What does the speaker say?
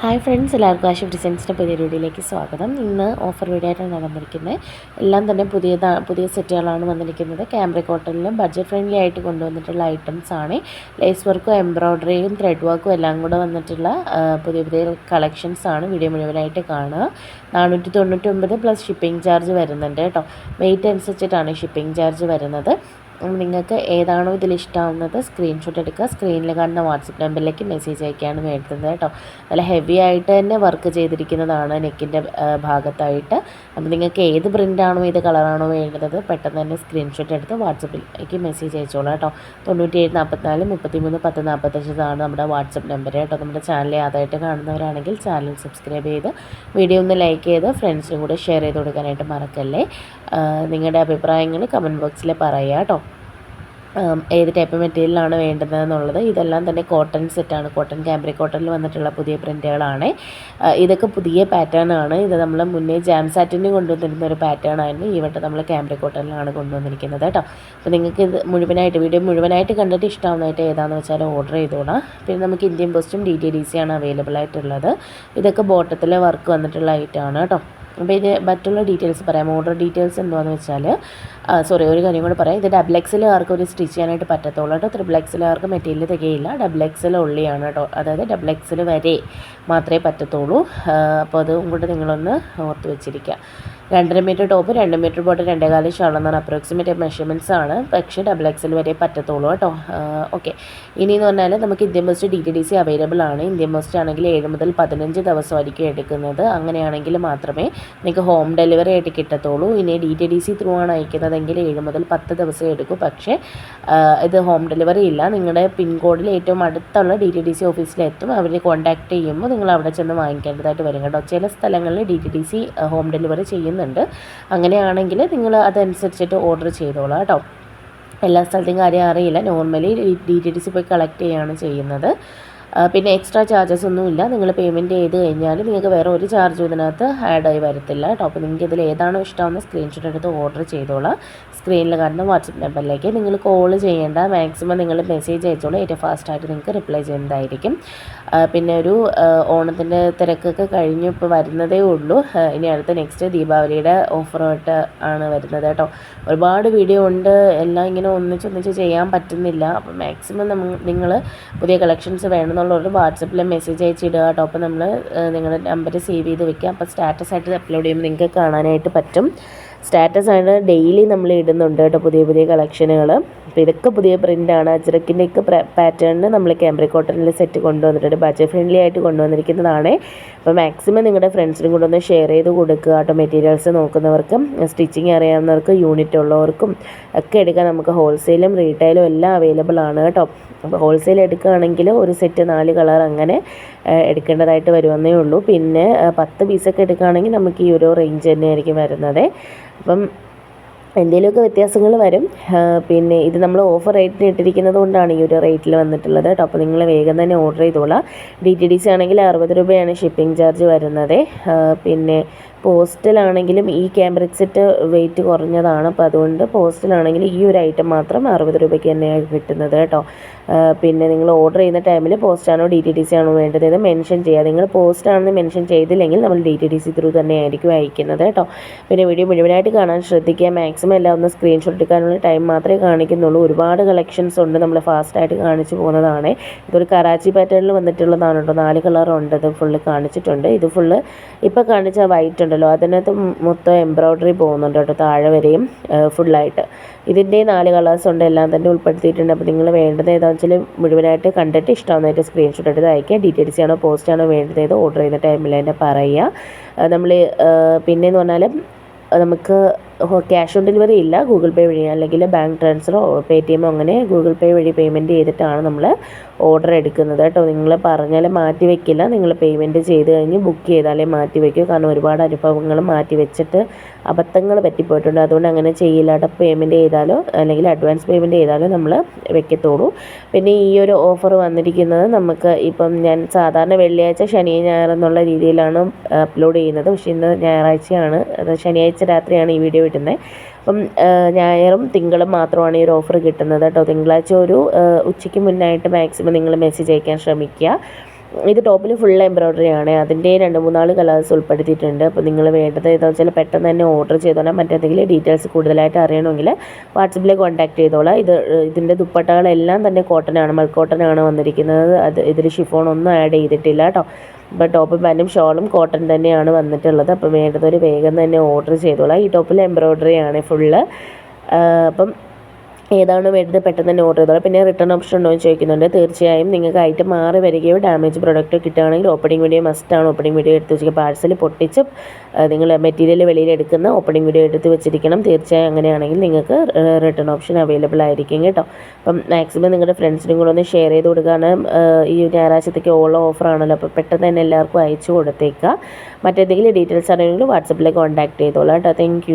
Hi friends എല്ലാവർക്കും ആഷിഫ് ഡിസൈൻസിന്റെ പുതിയ വീഡിയോയിലേക്ക് സ്വാഗതം. ഇന്ന് ഓഫർ വീഡിയോ ആയിട്ടാണ് വന്നിരിക്കുന്നത് എല്ലാം തന്നെ പുതിയ പുതിയ സെറ്റുകളാണ് വന്നിരിക്കുന്നത്. ക്യാമറ കോട്ടണിലും ബഡ്ജറ്റ് ഫ്രണ്ട്ലി ആയിട്ട് കൊണ്ടുവന്നിട്ടുള്ള ഐറ്റംസ് ആണ്. ലേസ് വർക്കും എംബ്രോയ്ഡറിയും ത്രെഡ് വർക്കും എല്ലാം കൂടെ വന്നിട്ടുള്ള പുതിയ പുതിയ കളക്ഷൻസ് ആണ് വീഡിയോ മുഴുവനായിട്ട് കാണുക. നാനൂറ്റി തൊണ്ണൂറ്റി ഒമ്പത് പ്ലസ് ഷിപ്പിംഗ് ചാർജ് വരുന്നുണ്ട് കേട്ടോ. വെയിറ്റ് അനുസരിച്ചിട്ടാണ് ഷിപ്പിംഗ് ചാർജ് വരുന്നത്. നിങ്ങൾക്ക് ഏതാണോ ഇതിൽ ഇഷ്ടമാവുന്നത് സ്ക്രീൻഷോട്ട് എടുക്കുക. സ്ക്രീനിൽ കാണുന്ന വാട്സപ്പ് നമ്പറിലേക്ക് മെസ്സേജ് അയക്കുകയാണ് വേണ്ടത് കേട്ടോ. നല്ല ഹെവി ആയിട്ട് തന്നെ വർക്ക് ചെയ്തിരിക്കുന്നതാണ് നെക്കിന്റെ ഭാഗത്തായിട്ട്. അപ്പോൾ നിങ്ങൾക്ക് ഏത് പ്രിന്റാണോ ഏത് കളറാണോ വേണ്ടത് പെട്ടെന്ന് തന്നെ സ്ക്രീൻഷോട്ട് എടുത്ത് വാട്സപ്പിലേക്ക് മെസ്സേജ് അയച്ചോളൂ കേട്ടോ. തൊണ്ണൂറ്റി ഏഴ് നാൽപ്പത്തിനാല് മുപ്പത്തി മൂന്ന് പത്ത് നാൽപ്പത്തഞ്ച് നമ്മുടെ വാട്സപ്പ് നമ്പർ കേട്ടോ. നമ്മുടെ ചാനൽ ആദ്യമായിട്ട് കാണുന്നവരാണെങ്കിൽ ചാനൽ സബ്സ്ക്രൈബ് ചെയ്ത് വീഡിയോ ഒന്ന് ലൈക്ക് ചെയ്ത് ഫ്രണ്ട്സിനും കൂടെ ഷെയർ ചെയ്ത് കൊടുക്കാനായിട്ട് മറക്കല്ലേ? നിങ്ങളുടെ അഭിപ്രായങ്ങൾ കമന്റ് ബോക്സിൽ പറയുക കേട്ടോ. ഏത് ടൈപ്പ് മെറ്റീരിയലാണ് വേണ്ടതെന്നുള്ളത് ഇതെല്ലാം തന്നെ കോട്ടൺ സെറ്റാണ് കോട്ടൺ ക്യാബ്രിക് കോട്ടണിൽ വന്നിട്ടുള്ള പുതിയ പ്രിന്റുകളാണ് ഇതൊക്കെ പുതിയ പാറ്റേൺ ആണ്. ഇത് നമ്മൾ മുന്നേ ജാം സാറ്റിന് കൊണ്ടുവന്നിരുന്ന ഒരു പാറ്റേൺ ആയിരുന്നു. ഈ വട്ടം നമ്മൾ ക്യാബ്രിക് കോട്ടണിലാണ് കൊണ്ടുവന്നിരിക്കുന്നത് കേട്ടോ. അപ്പോൾ നിങ്ങൾക്ക് ഇത് മുഴുവനായിട്ട് വീഡിയോ മുഴുവനായിട്ട് കണ്ടിട്ട് ഇഷ്ടമാവുന്നതായിട്ട് ഏതാണെന്ന് വെച്ചാൽ ഓർഡർ ചെയ്തോളാം പിന്നെ നമുക്ക് ഇന്ത്യൻ പോസ്റ്റും ഡി ടി ഡി സി ആണ് അവൈലബിൾ ആയിട്ടുള്ളത്. ഇതൊക്കെ ബോട്ടത്തിലെ വർക്ക് വന്നിട്ടുള്ള ഐറ്റമാണ് കേട്ടോ. അപ്പോൾ ഇത് മറ്റുള്ള ഡീറ്റെയിൽസ് പറയാം. ഓർഡർ ഡീറ്റെയിൽസ് എന്താണെന്ന് വെച്ചാൽ സോറി ഒരു കാര്യം കൂടെ പറയാം. ഇത് ഡബിൾ ആർക്കും ഒരു സ്റ്റിച്ച് ചെയ്യാനായിട്ട് പറ്റത്തുള്ളൂ കേട്ടോ. ത്രിബിൾ എക്സിലുകാർക്ക് മെറ്റീരിയൽ തികയില്ല. ഡബിൾ എക്സിൽ ഉള്ളിയാണ് കേട്ടോ. അതായത് ഡബിൾ എക്സിൽ വരെ മാത്രമേ പറ്റത്തുള്ളൂ. അപ്പോൾ അതും കൂടെ നിങ്ങളൊന്ന് ഓർത്ത് വെച്ചിരിക്കുക. രണ്ടര മീറ്റർ ടോപ്പ് രണ്ട് മീറ്റർ ബോട്ട് രണ്ടേകാൽ ഷാൾ എന്നാണ് അപ്രോക്സിമേറ്റ് മെഷർമെന്റ്സ് ആണ്. പക്ഷേ ഡബിൾ എക്സൽ വരെ പറ്റത്തുള്ളൂ കേട്ടോ. ഓക്കെ എന്ന് പറഞ്ഞാൽ നമുക്ക് Indian post D T D C available ആണ്. ഇന്ത്യൻ പോസ്റ്റ് ആണെങ്കിൽ ഏഴ് മുതൽ പതിനഞ്ച് ദിവസമായിരിക്കും എടുക്കുന്നത്. അങ്ങനെയാണെങ്കിൽ മാത്രമേ നിങ്ങൾക്ക് ഹോം ഡെലിവറി ആയിട്ട് കിട്ടത്തുള്ളൂ. ഇനി D T D C through ആണ് അയക്കുന്നതെങ്കിൽ ഏഴ് മുതൽ പത്ത് ദിവസം എടുക്കും. പക്ഷേ ഇത് ഹോം ഡെലിവറി ഇല്ല. നിങ്ങളുടെ പിൻകോഡിൽ ഏറ്റവും അടുത്തുള്ള ഡി ടി ഡി സി ഓഫീസിലെത്തും അവർ കോൺടാക്ട് ചെയ്യുമ്പോൾ നിങ്ങൾ അവിടെ ചെന്ന് വാങ്ങിക്കേണ്ടതായിട്ട് വരും കേട്ടോ. ചില സ്ഥലങ്ങളിൽ D T D C home delivery ചെയ്യുന്നുണ്ട്. അങ്ങനെയാണെങ്കിൽ നിങ്ങൾ അതനുസരിച്ചിട്ട് ഓർഡർ ചെയ്തോളാം കേട്ടോ. എല്ലാ സ്ഥലത്തെയും കാര്യം അറിയില്ല. Normally D T D C പോയി കളക്ട് ചെയ്യുകയാണ് ചെയ്യുന്നത്. പിന്നെ എക്സ്ട്രാ ചാർജസ് ഒന്നുമില്ല നിങ്ങൾ പേയ്മെന്റ് ചെയ്ത് കഴിഞ്ഞാൽ നിങ്ങൾക്ക് വേറെ ഒരു ചാർജും ഇതിനകത്ത് ആഡായി വരത്തില്ല കേട്ടോ. അപ്പോൾ നിങ്ങൾക്ക് ഇതിൽ ഏതാണോ ഇഷ്ടമെന്ന് സ്ക്രീൻഷോട്ട് എടുത്ത് ഓർഡർ ചെയ്തോളാം. സ്ക്രീനിൽ കാണുന്ന വാട്സപ്പ് നമ്പറിലേക്ക് നിങ്ങൾ കോൾ ചെയ്യേണ്ട. മാക്സിമം നിങ്ങൾ മെസ്സേജ് അയച്ചോളൂ. ഏറ്റവും ഫാസ്റ്റായിട്ട് നിങ്ങൾക്ക് റിപ്ലൈ ചെയ്യുന്നതായിരിക്കും. പിന്നെ ഒരു ഓണത്തിന്റെ തിരക്കൊക്കെ കഴിഞ്ഞു ഇപ്പോൾ വരുന്നതേ ഉള്ളൂ. ഇനി അടുത്ത നെക്സ്റ്റ് ദീപാവലിയുടെ ഓഫറായിട്ട് ആണ് വരുന്നത് കേട്ടോ. ഒരുപാട് വീഡിയോ ഉണ്ട്. എല്ലാം ഇങ്ങനെ ഒന്നിച്ചൊന്നിച്ച് ചെയ്യാൻ പറ്റുന്നില്ല. അപ്പോൾ മാക്സിമം നിങ്ങൾ പുതിയ കളക്ഷൻസ് വേണമെന്നുള്ളവർ വാട്സപ്പിൽ മെസ്സേജ് അയച്ചിടുക. കേട്ടോ. അപ്പോൾ നമ്മൾ നിങ്ങളുടെ നമ്പർ സേവ് ചെയ്ത് വെക്കുക. അപ്പോൾ സ്റ്റാറ്റസ് ആയിട്ട് അപ്ലോഡ് ചെയ്യുമ്പോൾ നിങ്ങൾക്ക് കാണാനായിട്ട് പറ്റും. സ്റ്റാറ്റസ് ആണ് ഡെയിലി നമ്മൾ ഇടുന്നുണ്ട് കേട്ടോ പുതിയ പുതിയ കളക്ഷനുകൾ അപ്പോൾ ഇതൊക്കെ പുതിയ പ്രിന്റാണ് അജ്രക്കിന്റെയൊക്കെ പാറ്റേണിന് നമ്മൾ ക്യാമ്പ്രി കോട്ടണിൽ സെറ്റ് കൊണ്ടുവന്നിട്ടുണ്ട്. ബഡ്ജറ്റ് ഫ്രണ്ട്ലി ആയിട്ട് കൊണ്ടുവന്നിരിക്കുന്നതാണ്. അപ്പോൾ മാക്സിമം നിങ്ങളുടെ ഫ്രണ്ട്സിനും കൂടെ ഒന്ന് ഷെയർ ചെയ്ത് കൊടുക്കുക കേട്ടോ മെറ്റീരിയൽസ് നോക്കുന്നവർക്കും സ്റ്റിച്ചിങ് അറിയാവുന്നവർക്കും യൂണിറ്റ് ഉള്ളവർക്കും ഒക്കെ എടുക്കാൻ നമുക്ക് ഹോൾസെയിലും റീറ്റെയിലും എല്ലാം അവൈലബിൾ ആണ് കേട്ടോ. അപ്പോൾ ഹോൾസെയിൽ എടുക്കുകയാണെങ്കിൽ ഒരു സെറ്റ് നാല് കളർ അങ്ങനെ എടുക്കേണ്ടതായിട്ട് വരുമെന്നേ ഉള്ളൂ. പിന്നെ പത്ത് പീസൊക്കെ എടുക്കുകയാണെങ്കിൽ നമുക്ക് ഈ ഒരു റേഞ്ച് തന്നെയായിരിക്കും വരുന്നത്. അപ്പം എന്തെങ്കിലുമൊക്കെ വ്യത്യാസങ്ങൾ വരും. പിന്നെ ഇത് നമ്മൾ ഓഫർ റേറ്റിന് ഇട്ടിരിക്കുന്നത് കൊണ്ടാണ് ഈ ഒരു റേറ്റിൽ വന്നിട്ടുള്ളത് കേട്ടോ. അപ്പോൾ നിങ്ങൾ വേഗം തന്നെ ഓർഡർ ചെയ്തോളാം. ഡി ടി ഡി സി ആണെങ്കിൽ അറുപത് രൂപയാണ് ഷിപ്പിംഗ് ചാർജ് വരുന്നത്. പിന്നെ പോസ്റ്റലാണെങ്കിലും ഈ ക്യാമ്പ്രിക് സെറ്റ് വെയിറ്റ് കുറഞ്ഞതാണ്. അപ്പോൾ അതുകൊണ്ട് പോസ്റ്റിലാണെങ്കിലും ഈ ഒരു ഐറ്റം മാത്രം അറുപത് രൂപയ്ക്ക് തന്നെയാണ് കിട്ടുന്നത് കേട്ടോ. പിന്നെ നിങ്ങൾ ഓർഡർ ചെയ്യുന്ന ടൈമിൽ പോസ്റ്റാണോ ഡി ടി ഡി സി ആണോ വേണ്ടത് ഇത് മെൻഷൻ ചെയ്യുക നിങ്ങൾ പോസ്റ്റാണെന്ന് മെൻഷൻ ചെയ്തില്ലെങ്കിൽ നമ്മൾ D T D C through തന്നെയായിരിക്കും അയക്കുന്നത് കേട്ടോ. പിന്നെ വീഡിയോ മുഴുവനായിട്ട് കാണാൻ ശ്രദ്ധിക്കുക. മാക്സിമം എല്ലാം ഒന്ന് സ്ക്രീൻഷോട്ട് എടുക്കാനുള്ള ടൈം മാത്രമേ കാണിക്കുന്നുള്ളൂ. ഒരുപാട് കളക്ഷൻസ് ഉണ്ട് നമ്മൾ ഫാസ്റ്റായിട്ട് കാണിച്ചു പോകുന്നതാണ്. ഇതൊരു കറാച്ചി പാറ്റേണിൽ വന്നിട്ടുള്ളതാണ് കേട്ടോ. നാല് കളർ ഉണ്ട്. ഇത് ഫുള്ള് കാണിച്ചിട്ടുണ്ട്. ഇത് ഫുള്ള് ഇപ്പോൾ കാണിച്ച വൈറ്റ് ഉണ്ടല്ലോ. അതിനകത്ത് മൊത്തം എംബ്രോയ്ഡറി പോകുന്നുണ്ട് കേട്ടോ താഴെ വരെയും ഫുള്ളായിട്ട് ഇതിന്റെ നാല് കളേഴ്സ് ഉണ്ട്. എല്ലാം തന്നെ ഉൾപ്പെടുത്തിയിട്ടുണ്ട്. അപ്പോൾ നിങ്ങൾ വേണ്ടത് ഏതാണെന്ന് വെച്ചാൽ മുഴുവനായിട്ട് കണ്ടിട്ട് ഇഷ്ടമാകുന്നതായിട്ട് സ്ക്രീൻഷോട്ട് എടുത്ത് അയക്കുക ഡീറ്റെയിൽസ് ആണോ പോസ്റ്റ് ആണോ വേണ്ടത് ഏത് ഓർഡർ ചെയ്യുന്ന ടൈമിൽ തന്നെ പറയുക. നമ്മൾ പിന്നെയെന്ന് പറഞ്ഞാൽ നമുക്ക് ക്യാഷ് ഓൺ ഡെലിവറി ഇല്ല. ഗൂഗിൾ പേ വഴി അല്ലെങ്കിൽ ബാങ്ക് ട്രാൻസ്ഫറോ പേ ടി എമ്മോ അങ്ങനെ ഗൂഗിൾ പേ വഴി പേയ്മെന്റ് ചെയ്തിട്ടാണ് നമ്മൾ ഓർഡർ എടുക്കുന്നത് കേട്ടോ. നിങ്ങൾ പറഞ്ഞാൽ മാറ്റി വെക്കില്ല. നിങ്ങൾ പേയ്മെന്റ് ചെയ്ത് കഴിഞ്ഞ് ബുക്ക് ചെയ്താലേ മാറ്റി വയ്ക്കൂ കാരണം ഒരുപാട് അനുഭവങ്ങൾ മാറ്റി വെച്ചിട്ട് അബദ്ധങ്ങൾ പറ്റിപ്പോയിട്ടുണ്ട്. അതുകൊണ്ട് അങ്ങനെ ചെയ്യില്ല കേട്ടോ പേയ്മെന്റ് ചെയ്താലോ അല്ലെങ്കിൽ അഡ്വാൻസ് പേയ്മെന്റ് ചെയ്താലോ നമ്മൾ വെക്കത്തുള്ളൂ പിന്നെ ഈ ഒരു ഓഫർ വന്നിരിക്കുന്നത് നമുക്ക് ഇപ്പം ഞാൻ സാധാരണ വെള്ളിയാഴ്ച ശനി ഞായർ എന്നുള്ള രീതിയിലാണ് അപ്ലോഡ് ചെയ്യുന്നത്. പക്ഷേ ഇന്ന് ഞായറാഴ്ചയാണ്. അത് ശനിയാഴ്ച രാത്രിയാണ് ഈ വീഡിയോ ഇടുന്നത് അപ്പം ഞായറും തിങ്കളും മാത്രമാണ് ഈ ഒരു ഓഫർ കിട്ടുന്നത് കേട്ടോ. തിങ്കളാഴ്ച ഒരു ഉച്ചയ്ക്ക് മുന്നായിട്ട് മാക്സിമം നിങ്ങൾ മെസ്സേജ് അയക്കാൻ ശ്രമിക്കുക. ഇത് ടോപ്പിൽ ഫുൾ എംബ്രോയിഡറി ആണ്. അതിന്റെ രണ്ട് മൂന്നാൽ കളേഴ്സ് ഉൾപ്പെടുത്തിയിട്ടുണ്ട്. അപ്പോൾ നിങ്ങൾ വേണ്ടത് ഏതാണെന്ന് വെച്ചാൽ പെട്ടെന്ന് തന്നെ ഓർഡർ ചെയ്തോളാം. മറ്റെന്തെങ്കിലും ഡീറ്റെയിൽസ് കൂടുതലായിട്ട് അറിയണമെങ്കിൽ വാട്സപ്പിൽ കോൺടാക്ട് ചെയ്തോളാം. ഇത് ഇതിന്റെ ദുപ്പട്ടകളെല്ലാം തന്നെ കോട്ടനാണ് ആണ് മൾ കോട്ടൺ ആണ് വന്നിരിക്കുന്നത്. അത് ഇതിൽ ഷിഫോൺ ഒന്നും ആഡ് ചെയ്തിട്ടില്ല കേട്ടോ. അപ്പോൾ ടോപ്പും പാന്റും ഷോളും കോട്ടൺ തന്നെയാണ് വന്നിട്ടുള്ളത്. അപ്പോൾ വേണ്ടതൊരു വേഗം തന്നെ ഓർഡർ ചെയ്തോളാം. ഈ ടോപ്പിൽ എംബ്രോയ്ഡറി ആണ് ഫുള്ള് അപ്പം ഏതാണ് വേണ്ടത് പെട്ടെന്ന് തന്നെ ഓർഡർ ചെയ്തോളാം. പിന്നെ റിട്ടേൺ ഓപ്ഷൻ ഉണ്ടോ എന്ന് ചോദിക്കുന്നുണ്ട്. തീർച്ചയായും നിങ്ങൾക്ക് ഐറ്റം മാറി വരികയോ ഡാമേജ് പ്രൊഡക്റ്റ് കിട്ടുകയാണെങ്കിൽ ഓപ്പണിംഗ് വീഡിയോ മസ്റ്റാണ് ഓപ്പണിംഗ് വീഡിയോ എടുത്ത് വെച്ചിരിക്കുക. പാഴ്സൽ പൊട്ടിച്ച് നിങ്ങൾ മെറ്റീരിയൽ വെളിയിൽ എടുക്കുന്ന ഓപ്പണിംഗ് വീഡിയോ എടുത്ത് വെച്ചിരിക്കണം. തീർച്ചയായും അങ്ങനെയാണെങ്കിൽ നിങ്ങൾക്ക് റിട്ടേൺ ഓപ്ഷൻ അവൈലബിൾ ആയിരിക്കും കേട്ടോ. അപ്പം മാക്സിമം നിങ്ങളുടെ ഫ്രണ്ട്സിനും കൂടെ ഒന്ന് ഷെയർ ചെയ്ത് കൊടുക്കുകയാണ് ഈ ഞായറാഴ്ചത്തേക്ക് ഓഫർ ആണല്ലോ. അപ്പോൾ പെട്ടെന്ന് തന്നെ എല്ലാവർക്കും അയച്ചു കൊടുത്തേക്കുക. മറ്റേതെങ്കിലും ഡീറ്റെയിൽസ് അറിയണമെങ്കിൽ വാട്സപ്പിൽ കോൺടാക്ട് ചെയ്തോളാം കേട്ടോ. താങ്ക്